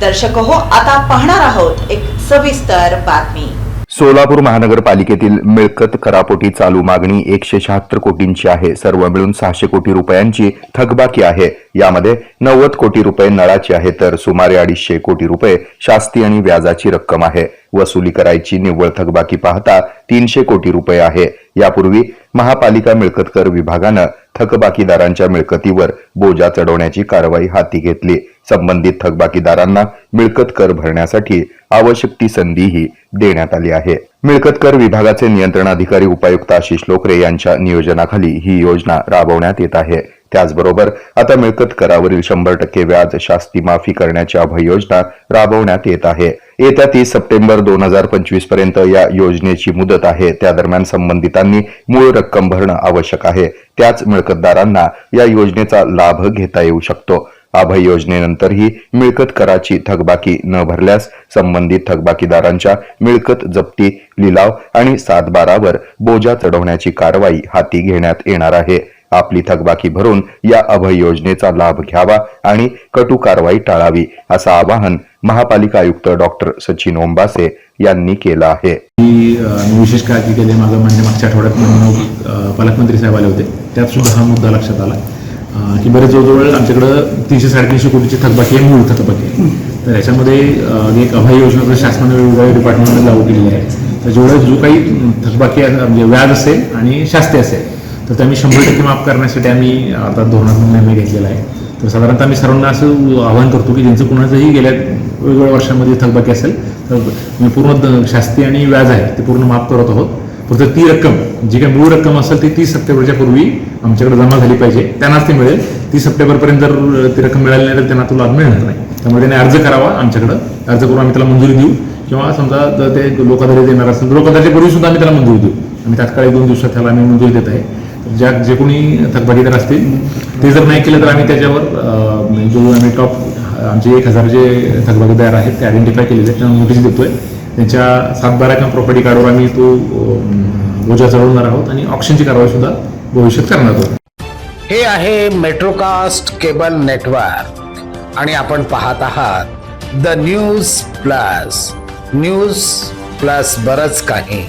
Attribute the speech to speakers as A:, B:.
A: दर्शक हो आता पाहणार आहोत एक सविस्तर बातमी.
B: सोलापूर महानगरपालिकेतील मिळकत करापोटी चालू मागणी एकशे शहात्तर कोटींची आहे. सर्व मिळून सहाशे कोटी रुपयांची थकबाकी आहे. यामध्ये नव्वद कोटी रुपये नळाची आहे तर सुमारे अडीचशे कोटी रुपये शास्ती आणि व्याजाची रक्कम आहे. वसुली करायची निव्वळ थकबाकी पाहता तीनशे कोटी रुपये आहे. यापूर्वी महापालिका मिळकत कर विभागानं थकबाकीदारांच्या मिळकतीवर बोजा चढवण्याची कारवाई हाती घेतली. संबंधित थकबाकीदारांना मिळकत कर भरण्यासाठी आवश्यक ती संधीही देण्यात आली आहे. मिळकत कर विभागाचे नियंत्रण अधिकारी उपायुक्त आशिष लोकरे यांच्या नियोजनाखाली ही योजना राबवण्यात येत आहे. त्याचबरोबर आता मिळकत करावरील शंभर टक्के व्याज शास्ती माफी करण्याची अभय योजना राबवण्यात येत आहे. येत्या तीस सप्टेंबर दोन हजार पंचवीसपर्यंत या योजनेची मुदत आहे. त्या दरम्यान संबंधितांनी मूळ रक्कम भरणं आवश्यक आहे. त्याच मिळकतदारांना या योजनेचा लाभ घेता येऊ शकतो. अभय योजनेनंतरही मिळकत कराची थकबाकी न भरल्यास संबंधित थकबाकीदारांच्या मिळकत जप्ती लिलाव आणि सातबारावर बोजा चढवण्याची कारवाई हाती घेण्यात येणार आहे. आपली थकबाकी भरून या अभय योजनेचा लाभ घ्यावा आणि कटू कारवाई टाळावी असं आवाहन महापालिका आयुक्त डॉक्टर सचिन ओंबासे यांनी केलं आहे.
C: मी विशेष काळजी केली. माझं म्हणजे मागच्या आठवड्यात पालकमंत्री साहेब आले होते. त्यात सुद्धा हा मुद्दा लक्षात आला. की बरेच जवळजवळ आमच्याकडं तीनशे साडेतीनशे कोटीची थकबाकी आहे मूळ थकबाकी आहे. तर याच्यामध्ये एक अभय योजना शासनाने वेगवेगळ्या डिपार्टमेंटने लागू केलेली आहे. तर जेवढं जो काही थकबाकी म्हणजे व्याज असेल आणि शास्ती असेल तर ते आम्ही शंभर टक्के माफ करण्यासाठी आम्ही आता धोरणात्मक निर्णय घेतलेला आहे. तर साधारणतः आम्ही सर्वांना असं आवाहन करतो की ज्यांचं कुणाचंही गेल्या वेगवेगळ्या वर्षांमध्ये थकबाकी असेल तर मी पूर्ण शास्ती आणि व्याज आहे ते पूर्ण माफ करत आहोत. फक्त ती रक्कम जी काही मूळ रक्कम असेल ती तीस सप्टेंबरच्या पूर्वी आमच्याकडे जमा झाली पाहिजे. त्यांनाच ती मिळेल. तीस सप्टेंबरपर्यंत जर ती रक्कम मिळाली नाही तर त्यांना तो लाभ मिळणार नाही. त्यामुळे त्याने अर्ज करावा आमच्याकडं. अर्ज करून आम्ही त्याला मंजुरी देऊ. किंवा समजा जर ते लोकाधारी देणार असेल तर लोकाधारीच्या सुद्धा आम्ही त्याला मंजुरी देऊ. आम्ही तात्काळ एक दोन दिवसात त्याला आम्ही मंजुरी देत आहे. तर ज्या जे कोणी थकबाकीदार असतील ते जर नाही केलं तर आम्ही त्याच्यावर जो आम्ही टॉप आमचे एक हजार जे थकबाकीदार आहेत ते आयडेंटिफाय केलेले आहेत. त्यांना नोटीस देतोय. त्यांच्या सातबारा किंवा प्रॉपर्टी कार्डवर आम्ही तो अं, बोजा चढवणार आहोत आणि ऑप्शनची कारवाई सुद्धा भविष्यात करणार आहोत.
D: हे आहे मेट्रोकास्ट केबल नेटवर्क आणि आपण पाहत आहात the News Plus News Plus बरंच काही.